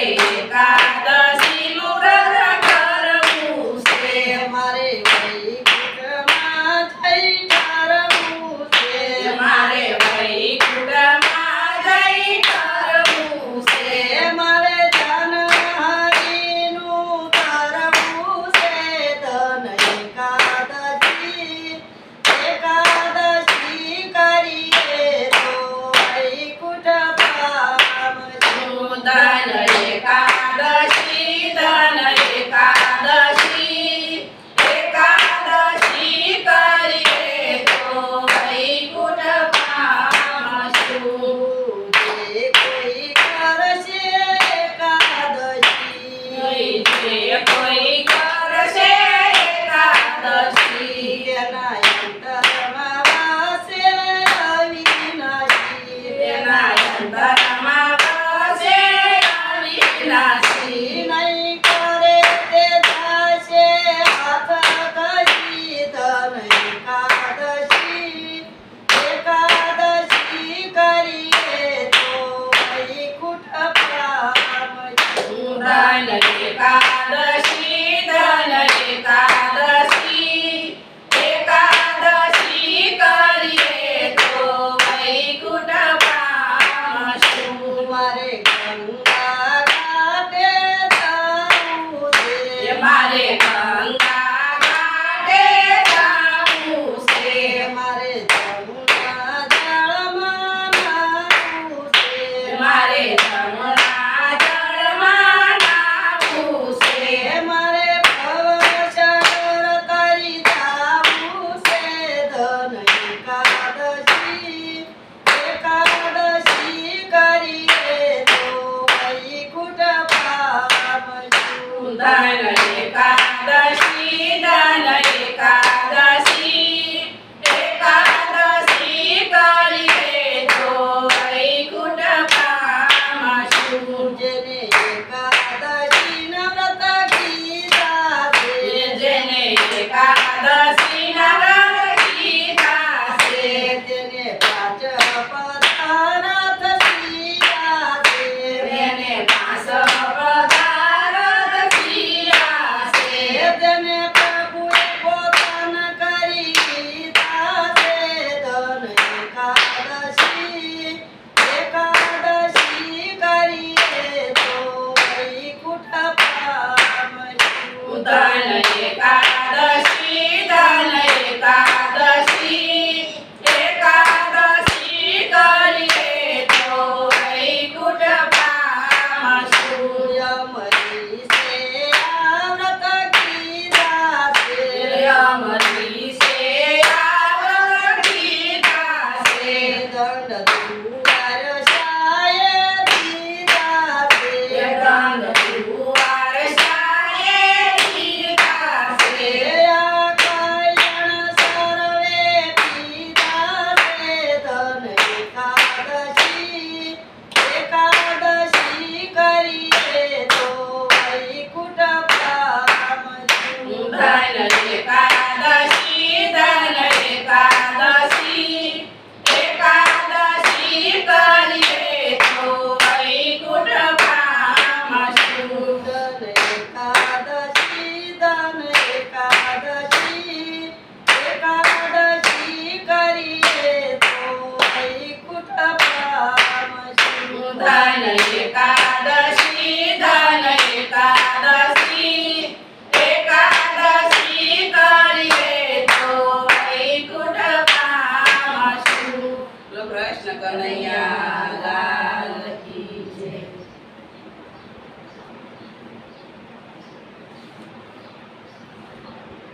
Amen. કાંડલે કાંડલે ધન એકાદશી ધન એકાદશી એકાદશી કરીએ તો વૈકુંઠ પામશું જેને એકાદશી નવ્રત કીધા જેને એકાદશી ઉદનયે કાદશી Tay để. કનૈયા લાલ